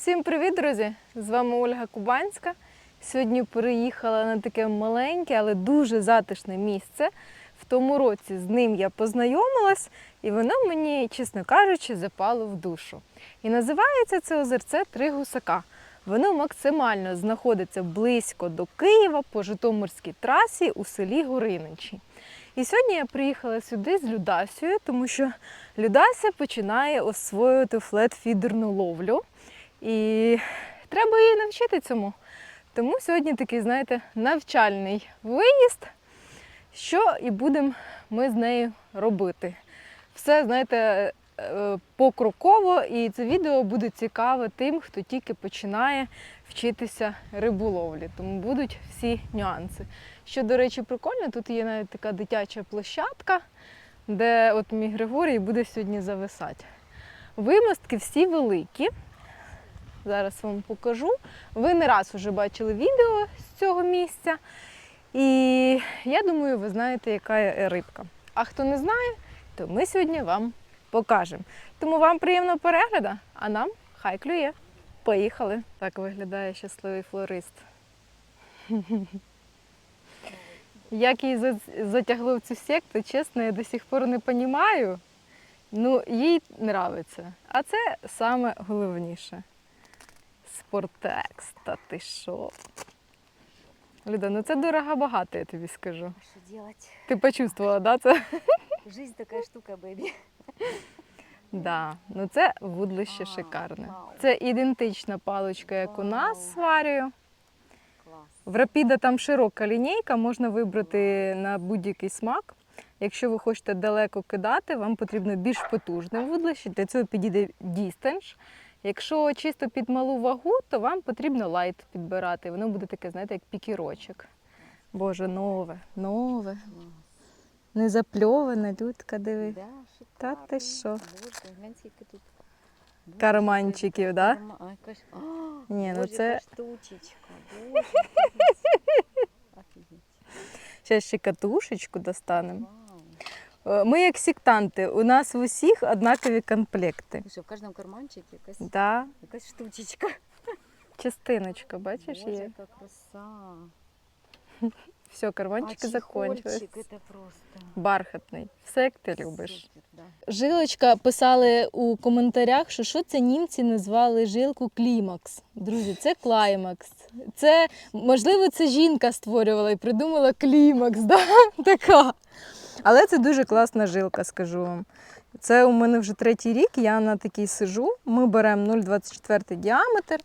Всім привіт, друзі! З вами Ольга Кубанська. Сьогодні переїхала на таке маленьке, але дуже затишне місце. В тому році з ним я познайомилась, і воно мені, чесно кажучи, запало в душу. І називається це озерце Три гусака. Воно максимально знаходиться близько до Києва по Житомирській трасі у селі Гориничі. І сьогодні я приїхала сюди з Людасією, тому що Людася починає освоювати флет-фідерну ловлю. І треба її навчити цьому. Тому сьогодні такий, знаєте, навчальний виїзд, що і будемо ми з нею робити. Все, знаєте, е, покроково, і це відео буде цікаве тим, хто тільки починає вчитися риболовлі. Тому будуть всі нюанси. Що, до речі, прикольно, тут є навіть така дитяча площадка, де от мій Григорій буде сьогодні зависати. Вимостки всі великі. Зараз вам покажу. Ви не раз вже бачили відео з цього місця. І я думаю, ви знаєте, яка рибка. А хто не знає, то ми сьогодні вам покажемо. Тому вам приємного перегляду, а нам хай клює. Поїхали. Так виглядає щасливий флорист. Як її затягло в цю секту, чесно, я до сих пор не розумію. Ну, їй нравиться. А це саме головніше. Спортекс, та ти що? Люда, ну це дорого багато, я тобі скажу. А что делать? Ти почувствувала, да, це? Жизнь такая штука, бэби. Да, ну це вудлище шикарне. вау. Це ідентична паличка, як у нас з Варією. В Рапіда там широка лінійка, можна вибрати на будь-який смак. Якщо ви хочете далеко кидати, вам потрібно більш потужне вудлище. Для цього підійде дістенж. Якщо чисто під малу вагу, то вам потрібно лайт підбирати. Воно буде таке, знаєте, як пікірочок. Боже, нове, нове. Не запльоване, людка, диви. Да, Та ти що? Боже, глянь, скільки тут. Карманчиків, да? карма- Ні, ну це- штучечка. Боже. Зараз ще катушечку достанемо. Е, Ми як сектанти, у нас в усіх однакові комплекти. Слушай, в кожному карманчику якась, Да, якась штучечка. частиночка, бачиш, Боже, яка краса. Все, карманчики закончились. Бархатний. Все як ти любиш. Супер, да. Жилочка писали у коментарях, що що це німці назвали жилку клімакс. Друзі, це клаймакс. Це можливо, це жінка створювала і придумала клімакс, да? така. Але це дуже класна жилка, скажу вам. Це у мене вже третій рік, я на такій сижу. Ми беремо 0,24 діаметр.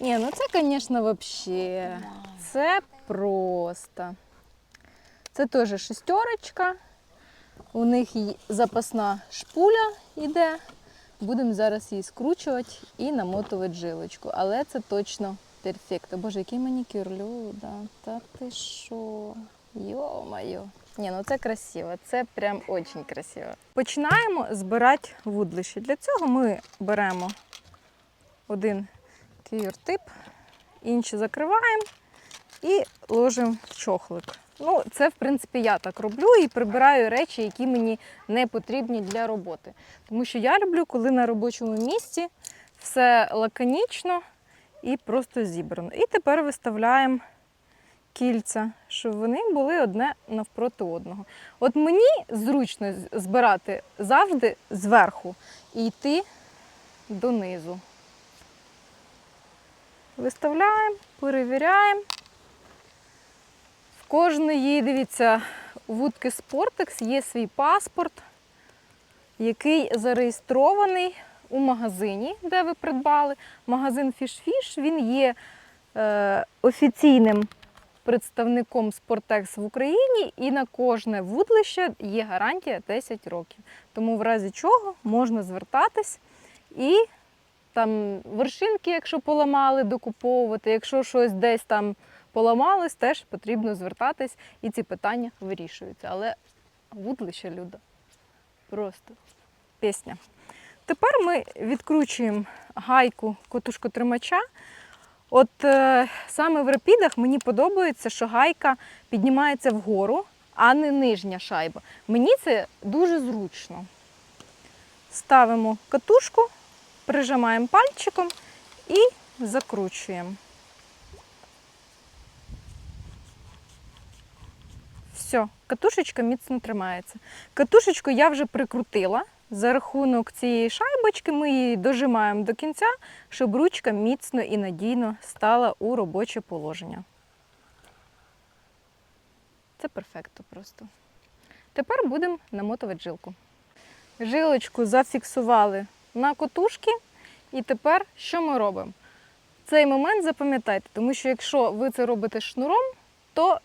Ні, ну це, звісно, взагалі. Це просто. Це теж шестерочка. У них запасна шпуля йде. Будемо зараз її скручувати і намотувати жилочку. Але це точно перфекто. Боже, який манікюр, Люда. Та ти що? Йо-моє. Ні, ну це красиво, це прям дуже красиво. Починаємо збирати вудлище. Для цього ми беремо один квіртип, інші закриваємо і ложимо в чохлик. Ну, це, в принципі, я так роблю і прибираю речі, які мені не потрібні для роботи. Тому що я люблю, коли на робочому місці все лаконічно і просто зібрано. І тепер виставляємо кільця, щоб вони були одне навпроти одного. От мені зручно збирати завжди зверху і йти донизу. Виставляємо, перевіряємо. В кожної, дивіться, вудки Sportex є свій паспорт, який зареєстрований у магазині, де ви придбали. Магазин Fish, він є е, офіційним представником Sportex в Україні, і на кожне вудлище є гарантія 10 років. Тому в разі чого можна звертатись і там вершинки, якщо поламали, докуповувати, якщо щось десь там поламалось, теж потрібно звертатись і ці питання вирішуються. Але вудлище люда. Просто пісня. Тепер ми відкручуємо гайку котушкотримача. От е, саме в рапідах мені подобається, що гайка піднімається вгору, а не нижня шайба. Мені це дуже зручно. Ставимо катушку, прижимаємо пальчиком і закручуємо. Все, катушечка міцно тримається. Катушечку я вже прикрутила. За рахунок цієї шайбочки ми її дожимаємо до кінця, щоб ручка міцно і надійно стала у робоче положення. Це перфекто просто. Тепер будемо намотувати жилку. Жилочку зафіксували на котушки. І тепер що ми робимо? Цей момент запам'ятайте, тому що якщо ви це робите шнуром, то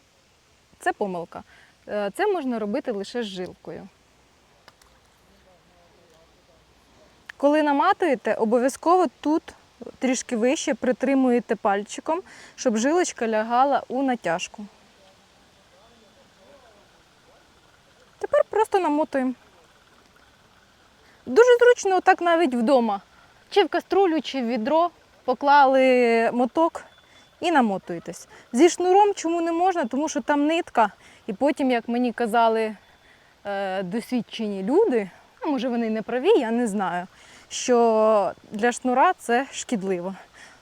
це помилка. Е, Це можна робити лише з жилкою. Коли наматуєте, обов'язково тут трішки вище притримуєте пальчиком, щоб жилочка лягала у натяжку. Тепер просто намотуємо. Дуже зручно, отак навіть вдома. Чи в каструлю, чи в відро поклали моток і намотуєтесь. Зі шнуром чому не можна? Тому що там нитка, і потім, як мені казали е, досвідчені люди, а може вони не праві, я не знаю, що для шнура це шкідливо.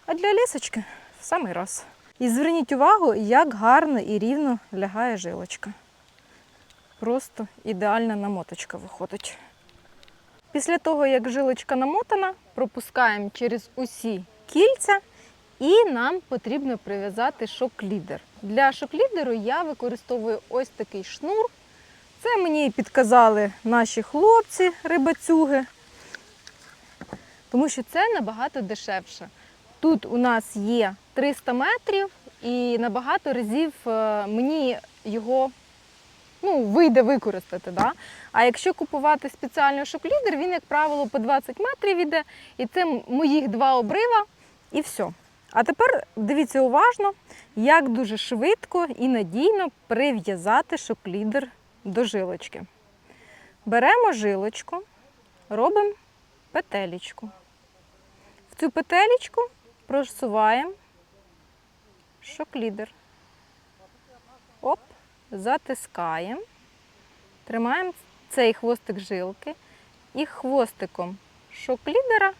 А для лісочки в самий раз. І зверніть увагу, як гарно і рівно лягає жилочка. Просто ідеальна намоточка виходить. Після того, як жилочка намотана, пропускаємо через усі кільця і нам потрібно прив'язати шок-лідер. Для шок-лідеру я використовую ось такий шнур. Це мені підказали наші хлопці, рибацюги, тому що це набагато дешевше. Тут у нас є 300 метрів, і набагато разів е, мені його ну, вийде використати. Да? А якщо купувати спеціальний шоклідер, він, як правило, по 20 метрів іде, і це моїх два обрива, і все. А тепер дивіться уважно, як дуже швидко і надійно прив'язати шоклідер до жилочки. Беремо жилочку, робимо петелечку. Цю петелечку просуваємо шоклідер. Оп, затискаємо, тримаємо цей хвостик жилки і хвостиком шоклідера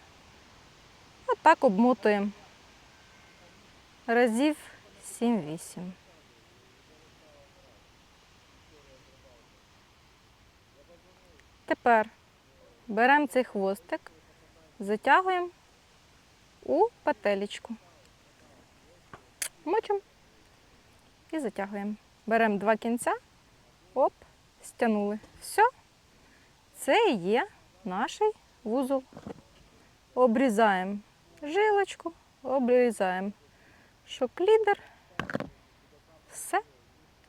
отак обмотуємо разів 7-8. Тепер беремо цей хвостик, затягуємо у петелечку. Мочимо і затягуємо. Беремо два кінця, оп, стягнули. Все. Це є наш вузол. Обрізаємо жилочку, обрізаємо шоклідер. Все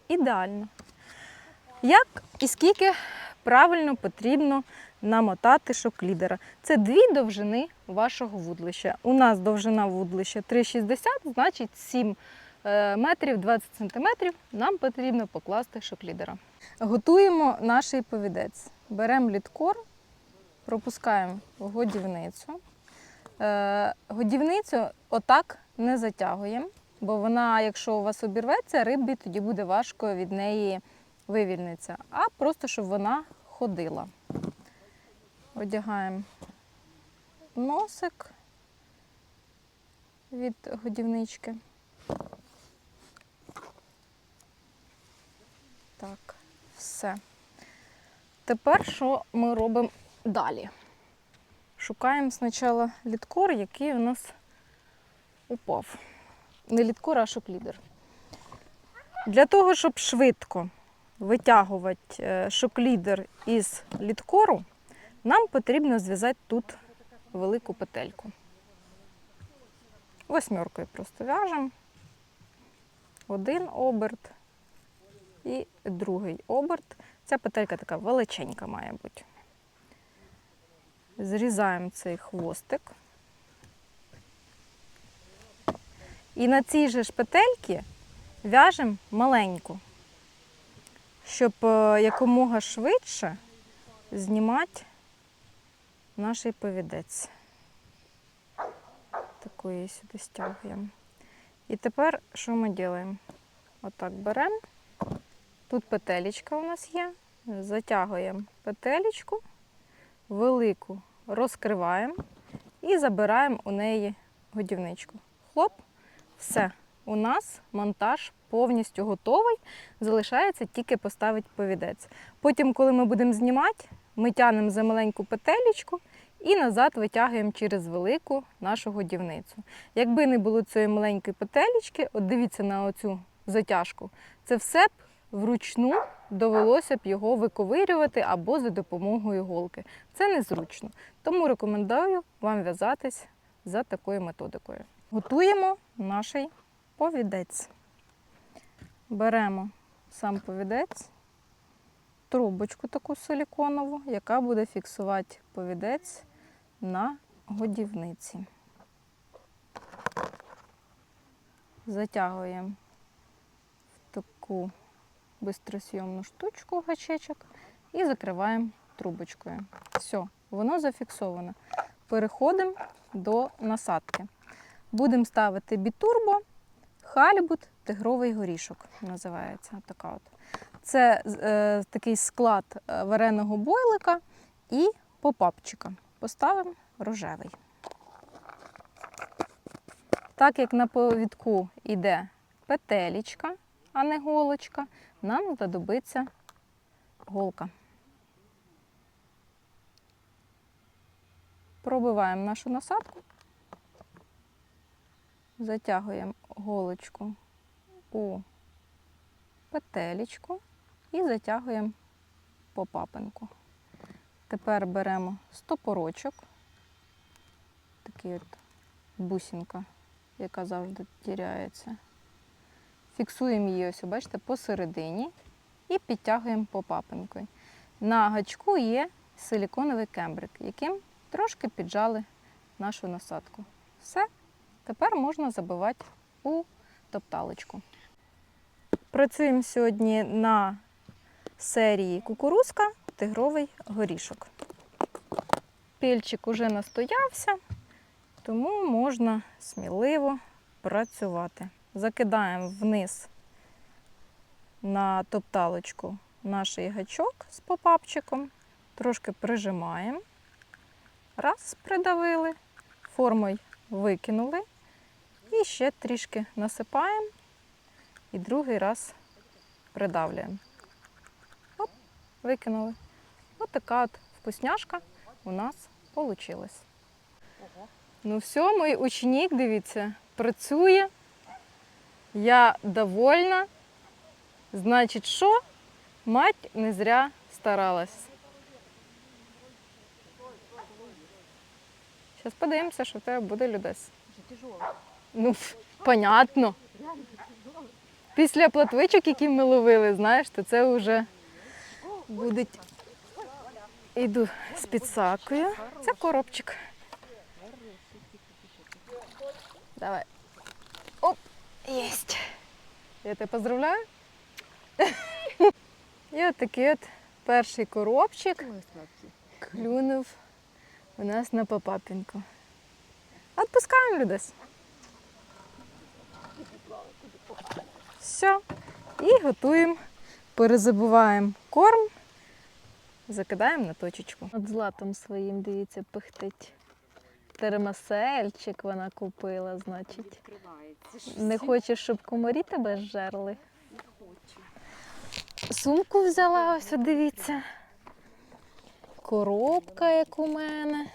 ідеально. Як і скільки правильно потрібно намотати шоклідера? Це дві довжини вашого вудлища. У нас довжина вудлища 3,60, значить 7 е, метрів 20 сантиметрів нам потрібно покласти шоклідера. Готуємо наш повідець. Беремо літкор, пропускаємо в годівницю. Е, Годівницю отак не затягуємо, бо вона, якщо у вас обірветься, рибі тоді буде важко від неї вивільнитися, а просто щоб вона ходила. Одягаємо носик від годівнички. Так, все. Тепер що ми робимо далі? Шукаємо спочатку літкор, який у нас упав. Не літкор, а шоклідер. Для того, щоб швидко витягувати е, шоклідер із літкору, нам потрібно зв'язати тут велику петельку. Восьмеркою просто в'яжемо. Один оберт і другий оберт. Ця петелька така величенька має бути. Зрізаємо цей хвостик. І на цій же ж петельці в'яжемо маленьку, щоб е, якомога швидше знімати наш повідець. Такої сюди стягуємо. І тепер що ми робимо? Отак беремо. Тут петелечка у нас є. Затягуємо петелечку, велику розкриваємо і забираємо у неї годівничку. Хлоп, все. У нас монтаж повністю готовий. Залишається тільки поставити повідець. Потім, коли ми будемо знімати, ми тягнемо за маленьку петелечку і назад витягуємо через велику нашу годівницю. Якби не було цієї маленької петелечки, от дивіться на оцю затяжку, це все б вручну довелося б його виковирювати або за допомогою голки. Це незручно. Тому рекомендую вам в'язатись за такою методикою. Готуємо наш повідець. Беремо сам повідець, трубочку таку силіконову, яка буде фіксувати повідець на годівниці. Затягуємо в таку бистросйомну штучку гачечок і закриваємо трубочкою. Все, воно зафіксовано. Переходимо до насадки. Будемо ставити бітурбо, хальбут, тигровий горішок називається. Така от. Це е, такий склад е, вареного бойлика і попапчика. Поставимо рожевий. Так як на повідку йде петелечка, а не голочка, нам знадобиться голка. Пробиваємо нашу насадку, затягуємо голочку у петелечку і затягуємо по папинку. Тепер беремо стопорочок, такий от бусинка, яка завжди тіряється. Фіксуємо її, ось, бачите, посередині і підтягуємо по папинкою. На гачку є силіконовий кембрик, яким трошки піджали нашу насадку. Все, тепер можна забивати у топталочку. Працюємо сьогодні на серії кукурузка, тигровий горішок. Пільчик уже настоявся, тому можна сміливо працювати. Закидаємо вниз на топталочку наш гачок з попапчиком, трошки прижимаємо. Раз, придавили, формою викинули і ще трішки насипаємо і другий раз придавлюємо. Оп, викинули. Ось така от вкусняшка у нас. Ого. Ну все, мій ученик, дивіться, працює. Я довольна. Значить, що? Мать не зря старалась. Зараз подивимося, що в тебе буде людес. Ну, понятно. Після платвичок, які ми ловили, знаєш, то це вже буде. Іду з підсакою. Це коробчик. Давай. Оп, єсть. Я тебе поздравляю. І от такий от перший коробчик клюнув у нас на попапінку. Отпускаємо Людес. Все. І готуємо, перезабуваємо корм, закидаємо на точечку. От златом своїм, дивіться, пихтить. Термосельчик вона купила, значить. Не хочеш, щоб комарі тебе? Не хочу. Сумку взяла, ось дивіться. Коробка, як у мене.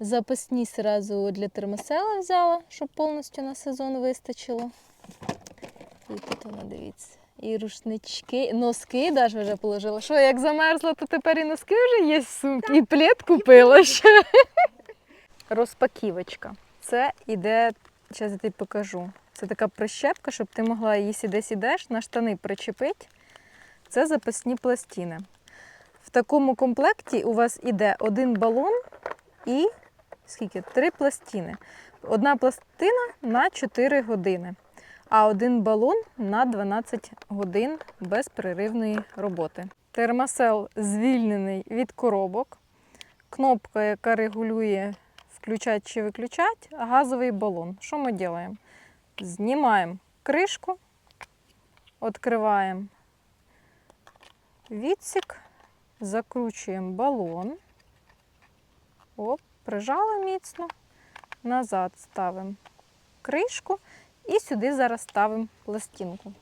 Запасні сразу для термосела взяла, щоб повністю на сезон вистачило. І тут воно, дивіться. І рушнички, носки навіть вже положила. Що, як замерзла, то тепер і носки вже є в сумці. І плед купила ще. Розпаківочка. Це іде, зараз я тобі покажу. Це така прищепка, щоб ти могла її десь ідеш, на штани причепити. Це запасні пластини. В такому комплекті у вас іде один балон і скільки? Три пластини. Одна пластина на 4 години, а один балон на 12 годин безперервної роботи. Термосел звільнений від коробок, кнопка, яка регулює включати чи виключати, газовий балон. Що ми робимо? Знімаємо кришку, відкриваємо відсік, закручуємо балон. Оп, прижали міцно, назад ставимо кришку і сюди зараз ставимо пластинку.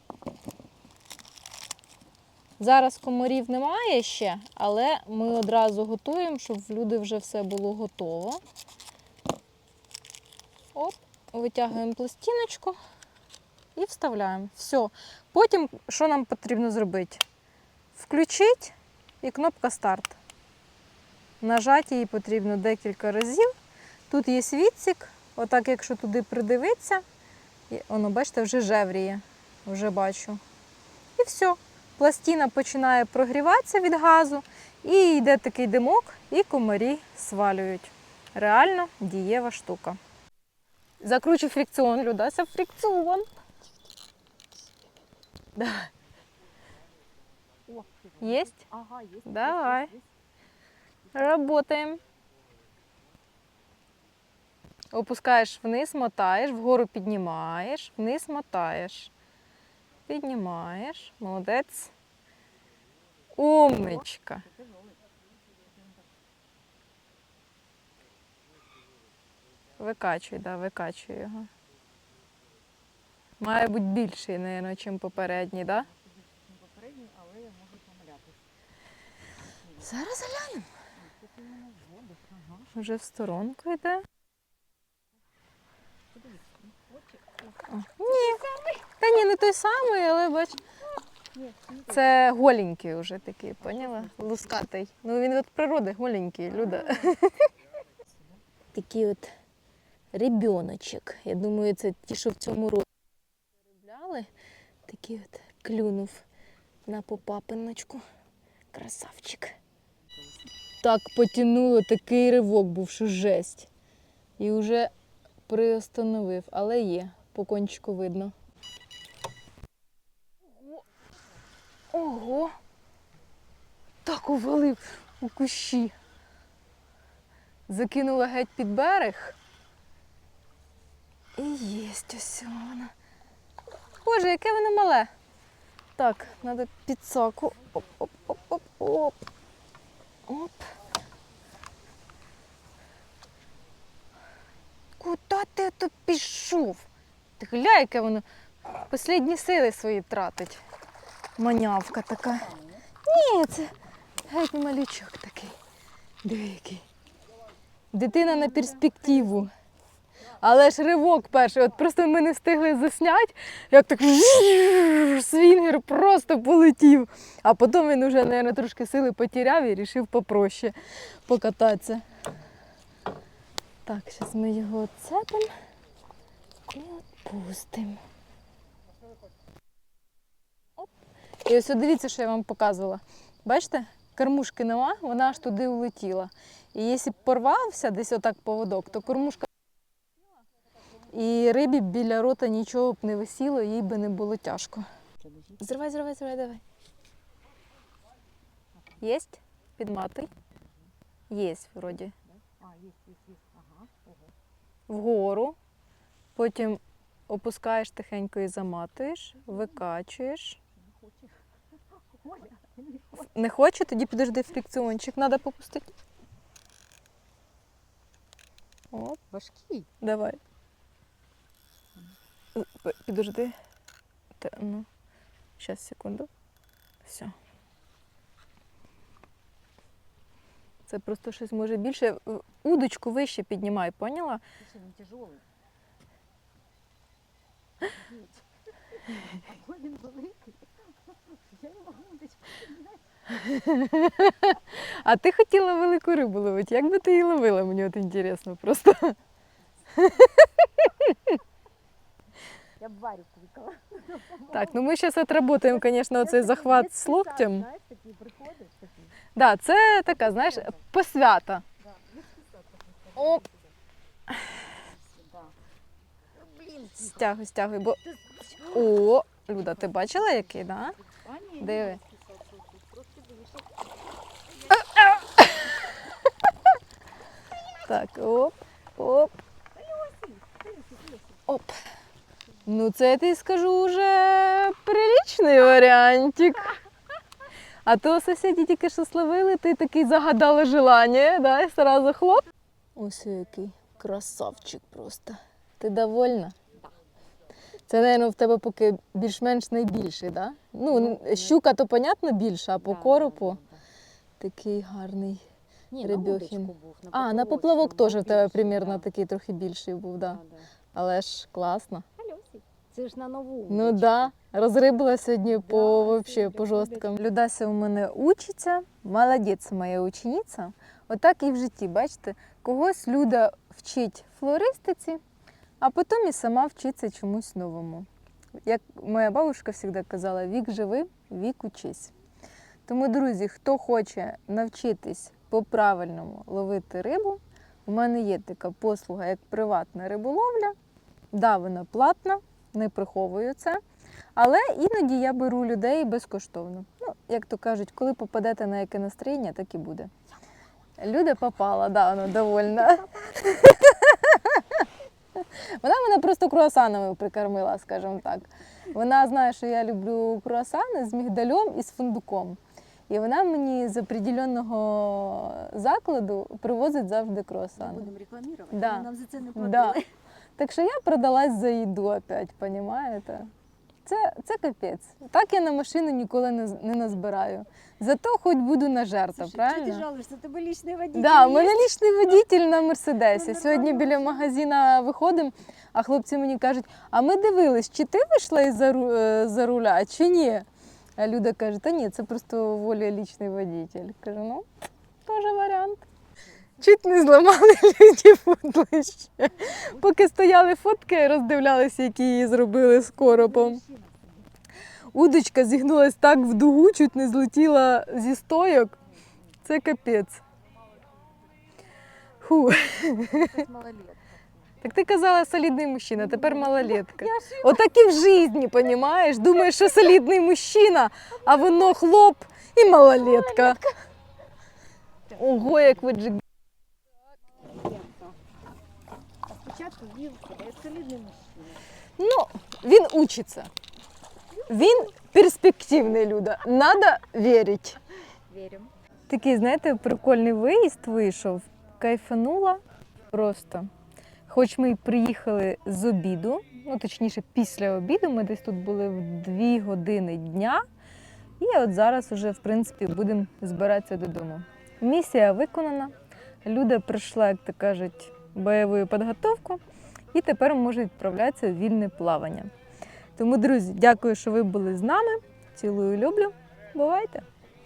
Зараз комарів немає ще, але ми одразу готуємо, щоб в люди вже все було готово. Оп, витягуємо пластиночку і вставляємо. Все. Потім що нам потрібно зробити? Включити і кнопка старт. Нажати її потрібно декілька разів. Тут є відсік, отак, якщо туди придивитися, і воно, бачите, вже жевріє, вже бачу. І все. Пластина починає прогріватися від газу, і йде такий димок, і комарі свалюють. Реально дієва штука. Закручу фрикціон, Людася, фрикціон. Да. О, Єсть? Ага, есть. Давай. есть, есть, есть. Работаем. Опускаєш вниз, мотаєш, вгору піднімаєш, вниз мотаєш. Піднімаєш. Молодець. Умничка. Викачуй, да, викачуй його. Має бути більший, мабуть, ніж попередній, так? Да? Попередній, але я можу помилятись. Зараз глянемо. Вже в сторонку йде. Ні. Та ні, не той самий, але бач, це голенький вже такий, поняла? Лускатий. Ну він від природи голенький, Люда. Такий от ребіночок. Я думаю, це ті, що в цьому році переробляли. Такий от клюнув на попапиночку. Красавчик. Так потянуло, такий ривок був, що жесть. І вже приостановив, але є, по кончику видно. Ого! Так увалив у кущі. Закинула геть під берег. І єсть ось вона. Боже, яке воно мале. Так, треба підсаку. Оп-оп-оп-оп-оп. Оп. Куди ти тут пішов? Ти гля, яке воно останні сили свої тратить. Манявка така. Ні, це геть малючок такий. Диви який. Дитина на перспективу. Але ж ривок перший, от просто ми не встигли засняти, як так свінгер просто полетів. А потім він вже, мабуть, трошки сили потеряв і вирішив попроще покататися. Так, зараз ми його відцепимо і відпустимо. Оп. І ось дивіться, що я вам показувала. Бачите, кормушки нема, вона аж туди улетіла. І якщо б порвався десь отак поводок, то кормушка і рибі біля рота нічого б не висіло, їй би не було тяжко. Зривай, зривай, зривай, давай. Єсть? Підматуй. Єсть, вроді. Вгору. Потім опускаєш тихенько і заматуєш, викачуєш. Не хоче. Не. Не тоді підожди фрикціончик, треба попустити. Оп, Важкий. давай. Підожди. Та, ну, зараз, секунду. Все. Це просто щось може більше. Удочку вище піднімай, поняла? Слушай, він тяжелий. Або він великий. Я не можу десь А ти хотіла велику рибу ловити. Як би ти її ловила, мені от інтересно просто. Я б Варю кликала. Так, ну ми зараз отработаємо, звісно, оцей захват з локтем. Знаєш, такі приходиш, такі. Да, це така, знаєш, посвята. Да. Оп. Да. Блін, Стягуй, стягуй, бо. О, Люда, ти бачила який, да? Диви. Так, оп, оп. Оп. Ну, це я тобі скажу вже прилічний варіантик. А то сусіді тільки що словили, ти такий загадала желання, да, і сразу хлоп. Ось який Красавчик просто. Ти довольна? Це, мабуть, в тебе поки більш-менш найбільший, да? Ну, Ну, щука то, понятно, більша, а по Да, коропу да, да, такий гарний. Ні, Рибьохін. вудочку був, на А, на поплавок теж в тебе примірно да. такий трохи більший був, да. Да, да. Але ж класно. Це ж на нову Ну вудочку. да, розрибила сьогодні по, вообще, по жорсткам. Людася у мене учиться, молодець моя учениця. Отак і в житті, бачите, когось Люда вчить флористиці, а потім і сама вчиться чомусь новому. Як моя бабушка завжди казала, вік живи, вік учись. Тому, друзі, хто хоче навчитись по-правильному ловити рибу, у мене є така послуга, як приватна риболовля. Да, вона платна, не приховую це. Але іноді я беру людей безкоштовно. Ну, як то кажуть, коли попадете на яке настроєння, так і буде. Люда попала, да, вона довольна. Вона мене просто круасанами прикормила, скажімо так. Вона знає, що я люблю круасани з мігдальом і з фундуком. І вона мені з определеного закладу привозить завжди Ми будемо рекламувати, Да. нам за це не платили. Да. Так що я продалась за їду опять, понімаєте? Це, це капець. Так я на машину ніколи не, не назбираю. Зато хоч буду на жертва, Слушай, чого ти жалуєшся? Тебе лічний водитель Да, у мене лічний водитель на Мерседесі. Ну, Сьогодні біля магазина виходимо, а хлопці мені кажуть: а ми дивились, чи ти вийшла із за, ру- е, за руля, чи ні? А Люда каже, та ні, це просто воля лічний водитель. Кажу, ну, теж варіант. Чуть не зламали люді футлище. Поки стояли фотки, роздивлялися, які її зробили з коропом. Удочка зігнулась так в дугу, чуть не злетіла зі стойок. Це капець. Так ти казала солідний мужчина, тепер малолетка. Отак і в житті, понімаєш? Думаєш, що солідний мужчина, а воно хлоп і малолетка. Ого, як ви джиг. А спочатку вів себе як солідний мужчина. Ну, він учиться. Він перспективний люда. Надо вірити. Віримо. Такий, знаєте, прикольний виїзд вийшов. Кайфанула просто. Хоч ми й приїхали з обіду, ну точніше, після обіду, ми десь тут були в дві години дня. І от зараз вже, в принципі, будемо збиратися додому. Місія виконана. Люда пройшла, як то кажуть, бойову підготовку, і тепер може відправлятися в вільне плавання. Тому, друзі, дякую, що ви були з нами. Цілую, люблю. Бувайте!